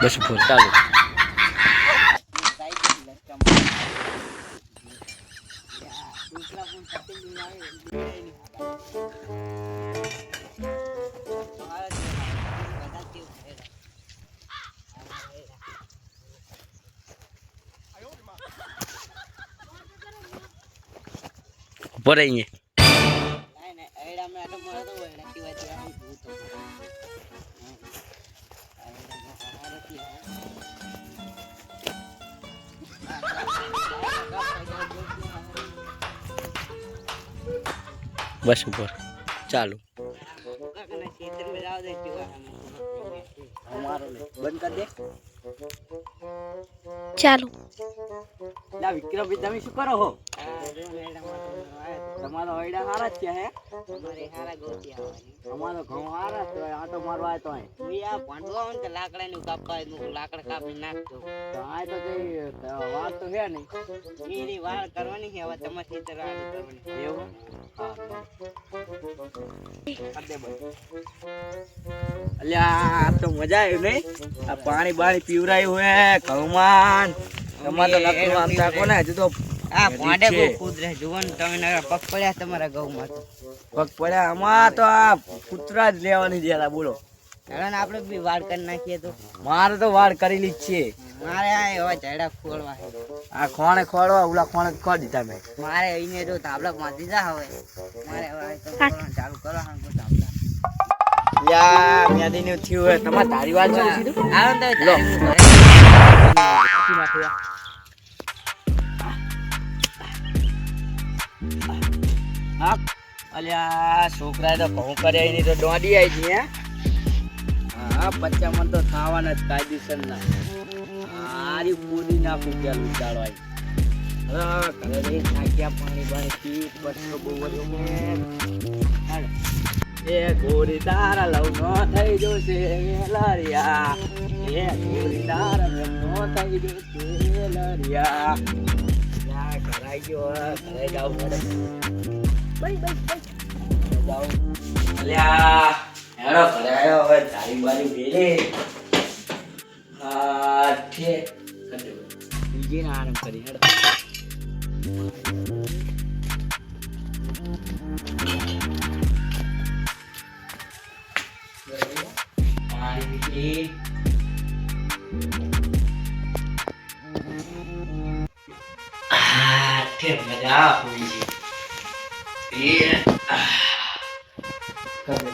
બસ ફૂલ ચાલુ por ahí. બસ ઉપર. ચાલો. બંધ કરી દે ચાલો. ના વિક્રમભાઈ તમે શું કરો હો તમારો હૈડા હારા જ છે હે. અમારો ઘઉં હારા તો આટો મારવા તો અહીં. લાકડા કાપી નાખતો તો આ તો કઈ વાત તો છે નહીં. એની વાળ કરવાની છે હવે તમારે ખેતર કરવાની. એવું? હા. અલ્યા આ તો મજા આવી નહીં. આ પાણી બાણી પીવરાયું હે ઘઉંમાં. તમારે તો નકરું આમ તાકો ને હજુ તો આ ભાંડે બહુ કૂતરે જુઓ ને તમે નકરા પગ પડ્યા તમારા ઘઉંમાં તો. પગ પડ્યા? આમાં તો આ કૂતરા જ લેવાની દેલા બોલો. હવે આપણે બી વાળ કરી નાખીએ તો. મારે તો વાળ કરેલી જ છે. મારે આ એવા ચડા ખોળવા. આ ખોણે ખોળવા ઓલા ખોણે ખો દીધા મેં. મારે અહીંયા જો તાબલા બાંધી દીધા હવે. મારે હવે તો ચાલુ કરો હા તો યા મેદી નું થયું હે તમારે તારી વાત કીધું આવો તો લો. હા. અલ્યા છોકરાએ તો ઘઉં કર્યા એની તો દોડી આવી છે હે. પચામણ તો ખાવાના જ કાયદેસર ના આરી પૂરી નાખું પેલું ચાલો હા ઘરે રહી પાણી બાણી પી બસો બહુ એ તારા લવ નો થઈ જશે, લરિયા. તારા લવ નો થઈ જશે, લરિયા. કરાઈ ગયો હવે. ઘરે જાવું પડે જાઓ અલ્યા હેડો ઘરે આવ્યો હવે તારી બારી ભેલે હા ઠે. બીજી ને આરામ કરી હેડો. પાણી મજા આવી છે એ